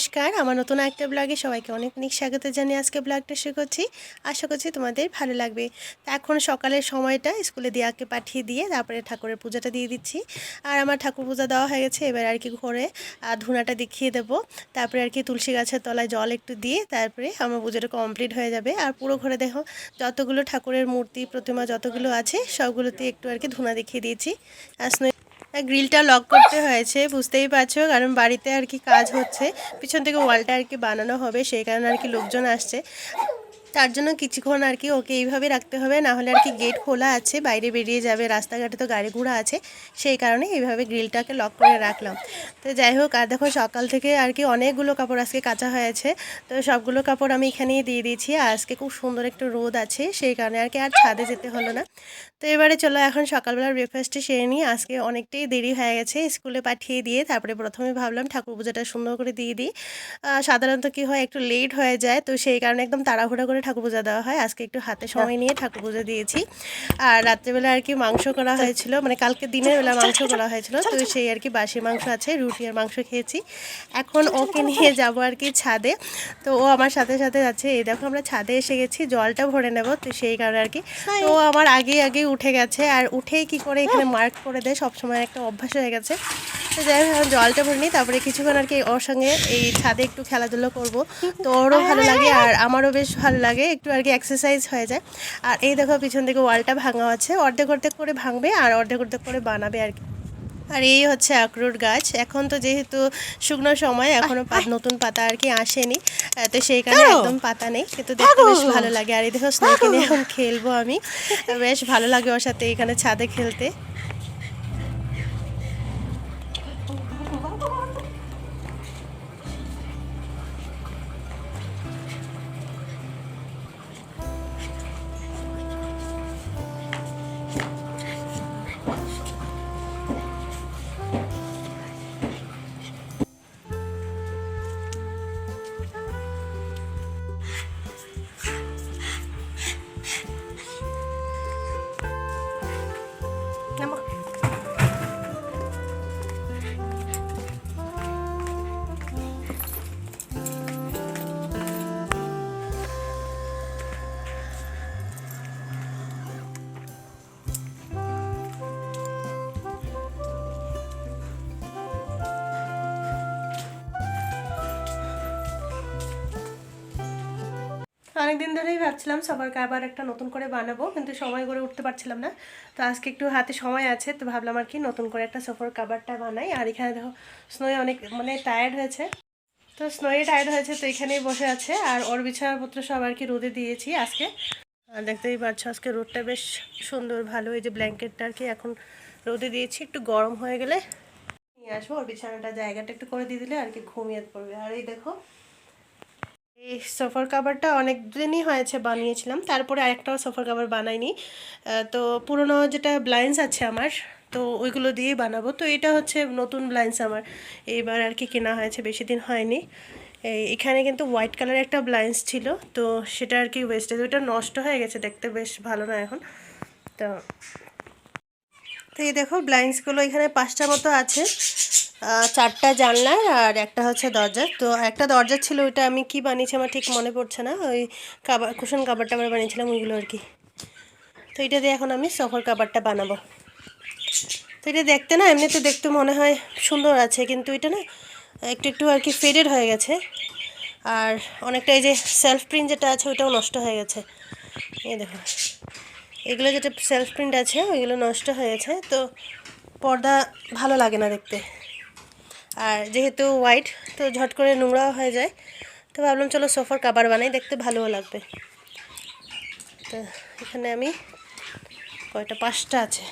নমস্কার। আমার নতুন একটা ব্লগে সবাইকে অনেক অনেক স্বাগত জানিয়ে আজকে ব্লগটা শুরু করছি। আশা করছি তোমাদের ভালো লাগবে। তা এখন সকালের সময়টা স্কুলে দিয়াকে পাঠিয়ে দিয়ে তারপরে ঠাকুরের পূজাটা দিয়ে দিচ্ছি। আর আমার ঠাকুর পূজা দেওয়া হয়ে গেছে, এবার আর কি ঘরে ধুনাটা দেখিয়ে দেবো। তারপরে আর কি তুলসী গাছের তলায় জল একটু দিয়ে তারপরে আমার পুজোটা কমপ্লিট হয়ে যাবে। আর পুরো ঘরে দেখো, যতগুলো ঠাকুরের মূর্তি, প্রতিমা যতগুলো আছে, সবগুলোতে একটু আর কি ধুনা দেখিয়ে দিয়েছি। আর স্নো- গ্রিলটা লক করতে হয়েছে, বুঝতেই পারছ, কারণ বাড়িতে আর কি কাজ হচ্ছে। পিছন থেকে ওয়ালটা আর কি বানানো হবে, সেই কারণে আর কি লোকজন আসছে। তার জন্য কিছুক্ষণ আর কি ওকে এইভাবে রাখতে হবে, না হলে আর কি গেট খোলা আছে, বাইরে বেরিয়ে যাবে, রাস্তাঘাটে তো গাড়ি ঘোড়া আছে, সেই কারণে এইভাবে গ্রিলটাকে লক করে রাখলাম। তো যাই হোক, আর দেখো সকাল থেকে আর কি অনেকগুলো কাপড় আজকে কাঁচা হয়েছে। তো সবগুলো কাপড় আমি এখানেই দিয়ে দিয়েছি। আর আজকে খুব সুন্দর একটু রোদ আছে, সেই কারণে আর কি আর ছাদে যেতে হলো না। তো এবারে চলো এখন সকালবেলার ব্রেকফাস্টে সেরে নিই। আজকে অনেকটাই দেরি হয়ে গেছে স্কুলে পাঠিয়ে দিয়ে, তারপরে প্রথমে ভাবলাম ঠাকুর পুজোটা সুন্দর করে দিয়ে দিই। সাধারণত কি হয়, একটু লেট হয়ে যায়, তো সেই কারণে একদম তাড়াহুড়া করে ঠাকুর পূজা দেওয়া হয়। আজকে একটু হাতে সময় নিয়ে ঠাকুর পুজো দিয়েছি। আর রাত্রেবেলা আর কি মাংস করা হয়েছিল মানে কালকে দিনের বেলা মাংস করা হয়েছিল, তো সেই আর কি বাসি মাংস আছে রুটি আর মাংস খেয়েছি। এখন ওকে নিয়ে যাব আর কি ছাদে। তো ও আমার সাথে সাথে যাচ্ছে। এই দেখো আমরা ছাদে এসে গেছি, জলটা ভরে নেব তো সেই কারণে আর কি। তো আমার আগে আগে উঠে গেছে। আর উঠেই কি করে এখানে মার্ক করে দেয়, সবসময় একটা অভ্যাস হয়ে গেছে। তো যাই হোক, জলটা ভরে নিই, তারপরে কিছুক্ষণ আর কি ওর সঙ্গে এই ছাদে একটু খেলাধুলো করব। তো ওরও ভালো লাগে আর আমারও বেশ ভালো লাগে, একটু আর কি এক্সারসাইজ হয়ে যায়। আর এই দেখো পিছন থেকে ওয়ালটা ভাঙা আছে। অর্ধেক অর্ধেক করে ভাঙবে আর অর্ধেক অর্ধেক করে বানাবে আর কি। আর এই হচ্ছে আখরোট গাছ। এখন তো যেহেতু শুকনো সময় এখনও নতুন পাতা আর কি আসেনি। তো সেই কারণে একদম পাতা নেই। কিন্তু দেখতে বেশ ভালো লাগে। আর এই দেখো স্নেক এখন খেলব আমি। বেশ ভালো লাগে ওর সাথে এখানে ছাদে খেলতে। অনেকদিন ধরেই ভাবছিলাম সবার কাবার একটা নতুন করে বানাবো, কিন্তু সময় করে উঠতে পারছিলাম না। তো আজকে একটু হাতে সময় আছে, তো ভাবলাম আর কি নতুন করে একটা সোফার কাবারটা বানাই। আর এখানে দেখো স্নোয়ে অনেক মানে টায়ার্ড হয়েছে। তো স্নোয়ে টায়ার্ড হয়েছে, তো এখানেই বসে আছে। আর ওর বিছানাপত্র সব আর কি রোদে দিয়েছি আজকে। দেখতেই পাচ্ছ, আজকে রোদটা বেশ সুন্দর, ভালো। এই যে ব্ল্যাঙ্কেটটা আর কি এখন রোদে দিয়েছি, একটু গরম হয়ে গেলে নিয়ে আসব। ওর বিছানাটা জায়গাটা একটু করে দিয়ে দিলে আর কি ঘুমিয়ে পড়বে। আর এই দেখো এই সোফার কাভারটা অনেক দিনই হয়েছে বানিয়েছিলাম, তারপরে আরেকটাও সোফার কাভার বানাইনি। তো পুরনো যেটা ব্লাইন্স আছে আমার, তো ওইগুলো দিয়েই বানাবো। তো এটা হচ্ছে নতুন ব্লাইন্স আমার। এইবার আর কি কেনা হয়েছে, বেশি দিন হয়নি। এখানে কিন্তু হোয়াইট কালারের একটা ব্লাইন্স ছিল, তো সেটা আর কি ওয়েস্টেজ ওইটা নষ্ট হয়ে গেছে দেখতে বেশ ভালো না এখন। তো তো এই দেখো ব্লাইন্ডসগুলো এখানে পাঁচটা মতো আছে। চারটা জানলার আর একটা হচ্ছে দরজা। তো একটা দরজা ছিল, ওইটা আমি কি বানিয়েছি আমার ঠিক মনে পড়ছে না। ওই কাবার কুশন কাবারটা টাবার বানিয়েছিলাম, ওইগুলো আর কি। তো এটা দিয়ে এখন আমি সোফার কাবারটা বানাবো। তো এটা দেখতে না, এমনিতে দেখতে মনে হয় সুন্দর আছে, কিন্তু এটা না একটু একটু আর কি ফেডেড হয়ে গেছে। আর অনেকটা এই যে সেলফ প্রিন্ট যেটা আছে, ওইটাও নষ্ট হয়ে গেছে। এই দেখো। এগুলো যেটা সেলফ প্রিন্ট আছে, ওইগুলো নষ্ট হয়ে গেছে। তো পর্দা ভালো লাগে না দেখতে। আর যেহেতু হোয়াইট তো ঝট করে নোংরাও হয়ে যায়, তো ভাবলাম চলো সোফার কাবার বানাই, দেখতে ভালোও লাগবে। তো এখানে আমি কয়টা, পাঁচটা আছে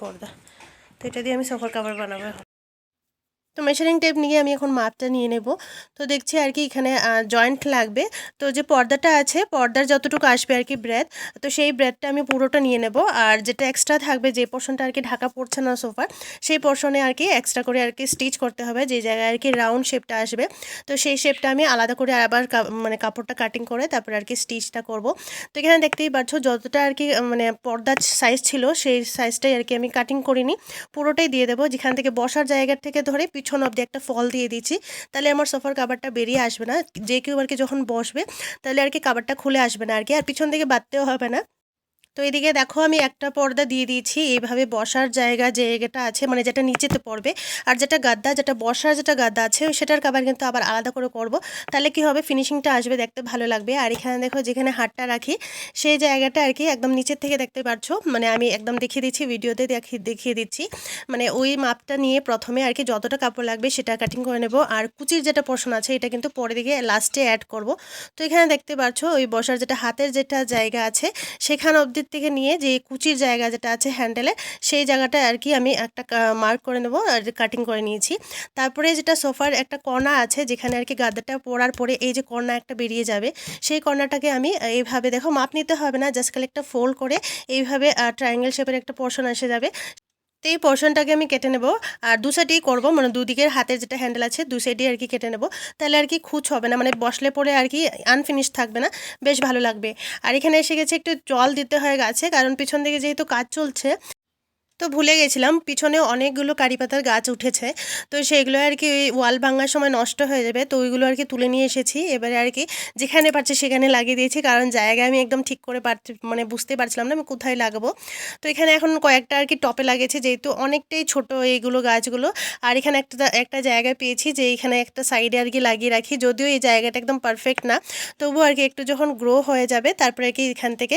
পর্দা, তো এটা দিয়ে আমি সোফার কাবার বানাবো তো মেশারিং টেপ নিয়ে আমি এখন মাপটা নিয়ে নেব। তো দেখছি আর কি এখানে জয়েন্ট লাগবে। তো যে পর্দাটা আছে, পর্দার যতটুকু আসবে আর কি ব্রেথ তো সেই ব্রেথটা আমি পুরোটা নিয়ে নেব। আর যেটা এক্সট্রা থাকবে, যে পোর্শনটা আর কি ঢাকা পড়ছে না সোফার সেই পোর্শনে আর কি এক্সট্রা করে আর কি স্টিচ করতে হবে। যে জায়গায় আর কি রাউন্ড শেপটা আসবে, তো সেই শেপটা আমি আলাদা করে আবার মানে কাপড়টা কাটিং করে তারপরে আর কি স্টিচটা করব। তো এখানে দেখতেই পাচ্ছ, যতটা আর কি মানে পর্দার সাইজ ছিল, সেই সাইজটাই আর কি আমি কাটিং করিনি। পুরোটাই দিয়ে দেবো, যেখান থেকে বসার জায়গা থেকে ধরে পিছন অবধি একটা ফল দিয়ে দিচ্ছি তাহলে আমার সোফার কাবারটা বেরিয়ে আসবে না। যে কেউ আর কি যখন বসবে, তাহলে আর কি কাবারটা খুলে আসবে না আর কি। আর পিছন থেকে বাঁধতেও হবে না। তো এদিকে দেখো আমি একটা পর্দা দিয়ে দিয়েছি। এইভাবে বসার জায়গা যে জায়গাটা আছে মানে যেটা নিচেতে পড়বে। আর যেটা গাদ্দা, যেটা বসার যেটা গাদ্দা আছে সেটার কাবার কিন্তু আবার আলাদা করে করব। তাহলে কি হবে? ফিনিশিংটা আসবে দেখতে ভালো লাগবে। আর এখানে দেখো যেখানে হাটটা রাখি, সেই জায়গাটা আর কি একদম নিচের থেকে দেখতে পাচ্ছ মানে আমি একদম দেখিয়ে দিচ্ছি, ভিডিওতে দেখিয়ে দেখিয়ে দিচ্ছি। মানে ওই মাপটা নিয়ে প্রথমে আর কি যতটা কাপড় লাগবে সেটা কাটিং করে নেব। আর কুচির যেটা পোর্শন আছে, এটা কিন্তু পরে দিকে লাস্টে অ্যাড করব। তো এখানে দেখতে পাচ্ছ ওই বসার যেটা হাতের যেটা জায়গা আছে, সেখানে অবধি থেকে নিয়ে যে কুচির জায়গা যেটা আছে হ্যান্ডেলে, সেই জায়গাটা আর কি আমি একটা মার্ক করে নেব আর কাটিং করে নিয়েছি। তারপরে যেটা সোফার একটা কর্না আছে যেখানে আর কি গাদাটা পড়ার পরে এই যে কর্না একটা বেরিয়ে যাবে, সেই কর্নাটাকে আমি এইভাবে, দেখো মাপ নিতে হবে না, জাস্ট খালি একটা ফোল্ড করে এইভাবে ট্রায়াঙ্গেল শেপের একটা পোর্শন এসে যাবে। তো এই পোর্শনটাকে আমি কেটে নেব। আর দু সাইডেই করব মানে দুদিকের হাতের যেটা হ্যান্ডেল আছে, দু সাইডেই আর কি কেটে নেব। তাহলে আর কি খুচ হবে না মানে বসলে পরে আর কি আনফিনিশ থাকবে না। বেশ ভালো লাগবে। আর এখানে এসে গেছে একটু জল দিতে হয় গাছে, কারণ পিছন দিকে যেহেতু কাজ চলছে তো ভুলে গেছিলাম পিছনে অনেকগুলো কারি পাতার গাছ উঠেছে। তো সেইগুলো আর কি ওই ওয়াল ভাঙার সময় নষ্ট হয়ে যাবে, তো ওইগুলো আর কি তুলে নিয়ে এসেছি। এবারে আর কি যেখানে পারছে সেখানে লাগিয়ে দিয়েছি, কারণ জায়গা আমি একদম ঠিক করে পারছি মানে বুঝতে পারছিলাম না আমি কোথায় লাগাবো। তো এখানে এখন কয়েকটা আর কি টপে লাগিয়েছি, যেহেতু অনেকটাই ছোট এইগুলো গাছগুলো। আর এখানে একটা একটা জায়গায় পেয়েছি যে এখানে একটা সাইডে আর কি লাগিয়ে রাখি, যদিও এই জায়গাটা একদম পারফেক্ট না। তবুও আর কি একটু যখন গ্রো হয়ে যাবে, তারপরে আর কি এখান থেকে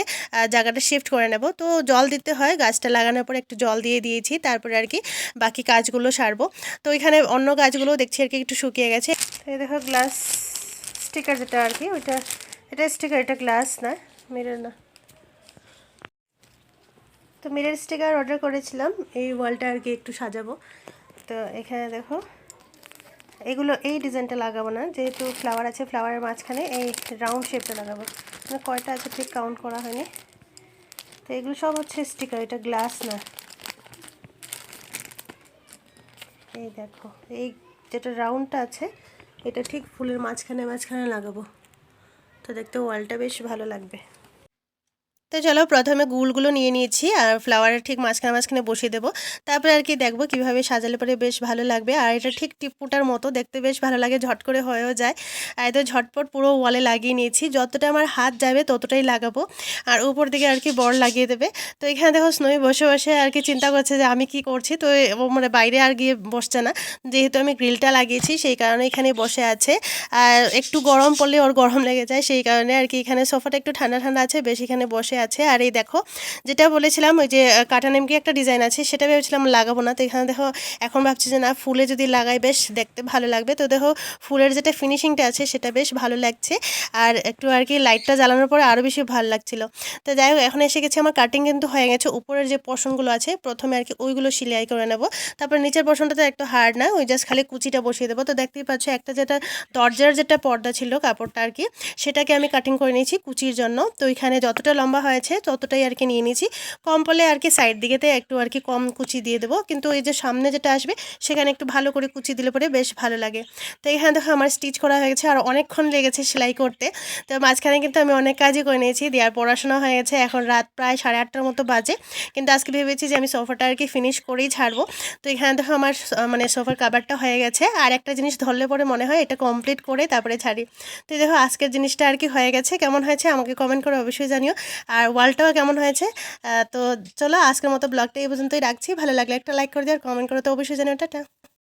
জায়গাটা শিফট করে নেব। তো জল দিতে হয়, গাছটা লাগানোর পর একটু জল দিয়ে দিয়েছি, তারপরে আর কি বাকি কাজগুলো সারবো। তো এখানে অন্য কাজগুলো দেখছি আর কি একটু শুকিয়ে গেছে। এই দেখো গ্লাস স্টিকার যেটা আর কি, ওইটা, এটা স্টিকার, এটা গ্লাস না, মিরর না। তো মিরর স্টিকার অর্ডার করেছিলাম, এই ওয়ালটা আর কি একটু সাজাবো। তো এখানে দেখো, এগুলো, এই ডিজাইনটা লাগাবো না, যেহেতু ফ্লাওয়ার আছে ফ্লাওয়ারের মাঝখানে এই রাউন্ড শেপটা লাগাবো। মানে কয়টা আছে ঠিক কাউন্ট করা হয়নি। তো এগুলো সব হচ্ছে স্টিকার, এটা গ্লাস না। এই দেখো, এই যেটা রাউন্ডটা আছে, এটা ঠিক ফুলের মাঝখানে মাঝখানে লাগাবো। তো দেখতে ওয়ালটা বেশ ভালো লাগবে। তো চলো প্রথমে গুলগুলো নিয়ে নিয়েছি আর ফ্লাওয়ারের ঠিক মাঝখানে মাঝখানে বসিয়ে দেবো। তারপরে আর কি দেখব কীভাবে সাজালে পরে বেশ ভালো লাগবে। আর এটা ঠিক টিপুটার মতো দেখতে বেশ ভালো লাগে, ঝট করে হয়েও যায়। আর তো ঝটপট পুরো ওয়ালে লাগিয়ে নিয়েছি। যতটা আমার হাত যাবে ততটাই লাগাবো। আর উপর দিকে আর কি বড় লাগিয়ে দেবে। তো এখানে দেখো স্নোই বসে বসে আর কি চিন্তা করছে যে আমি কি করছি? তো মানে বাইরে আর গিয়ে বসছে না। যেহেতু আমি গ্রিলটা লাগিয়েছি, সেই কারণে এখানে বসে আছে। আর একটু গরম পড়লে ওর গরম লেগে যায়। সেই কারণে আর কি এখানে সোফাটা একটু ঠান্ডা ঠান্ডা আছে। বেশ এখানে বসে আছে। আর এই দেখো, যেটা বলেছিলাম, ওই যে কাটা নেমকি একটা ডিজাইন আছে, সেটা ভেবেছিলাম লাগাবো না। তো এখানে দেখো, এখন ভাবছি যে না, ফুলে যদি লাগাই, বেশ দেখতে ভালো লাগবে। তো দেখো, ফুলের যেটা ফিনিশিংটা আছে, সেটা বেশ ভালো লাগছে। আর একটু আর কি লাইটটা জ্বালানোর পরে আরও বেশি ভালো লাগছিল। তো যাই হোক, এখন এসে গেছে, আমার কাটিং কিন্তু হয়ে গেছে। উপরের যে পোর্শনগুলো আছে, প্রথমে আর কি ওইগুলো সিলাই করে নেব। তারপর নিচের পোর্শনটা তো একটু হার্ড না, ওই জাস্ট খালি কুচিটা বসিয়ে দেবো। তো দেখতেই পাচ্ছ, একটা যেটা দরজার যেটা পর্দা ছিল, কাপড়টা আর কি, সেটাকে আমি কাটিং করে নিয়েছি কুচির জন্য। তো ওইখানে যতটা লম্বা হয়েছে, ততটাই আর কি নিয়ে নিয়েছি। কম পড়লে আর কি সাইড দিকেতে একটু আর কি কম কুচি দিয়ে দেবো। কিন্তু এই যে সামনে যেটা আসবে, সেখানে একটু ভালো করে কুচি দিলে পরে বেশ ভালো লাগে। তো এখানে দেখো আমার স্টিচ করা হয়ে গেছে, আর অনেকক্ষণ লেগেছে সেলাই করতে। তো মাঝখানে কিন্তু আমি অনেক কাজই করে নিয়েছি দেওয়ার পড়াশোনা হয়ে গেছে। এখন রাত প্রায় সাড়ে আটটার মতো বাজে। কিন্তু আজকে ভেবেছি যে আমি সোফাটা আর কি ফিনিশ করেই ছাড়বো। তো এখানে দেখো আমার মানে সোফার কাবারটা হয়ে গেছে। আর একটা জিনিস ধরলে পরে মনে হয় এটা কমপ্লিট করে তারপরে ছাড়ি। তো দেখো আজকের জিনিসটা আর কি হয়ে গেছে। কেমন হয়েছে আমাকে কমেন্ট করে অবশ্যই জানিও। আর ওয়ালটাও কেমন হয়েছে? তো চলো আজকের মতো ব্লগটা এই পর্যন্তই রাখছি। ভালো লাগলে একটা লাইক করে দিও আর কমেন্ট করে। তো অবশ্যই জানিও, টাটা।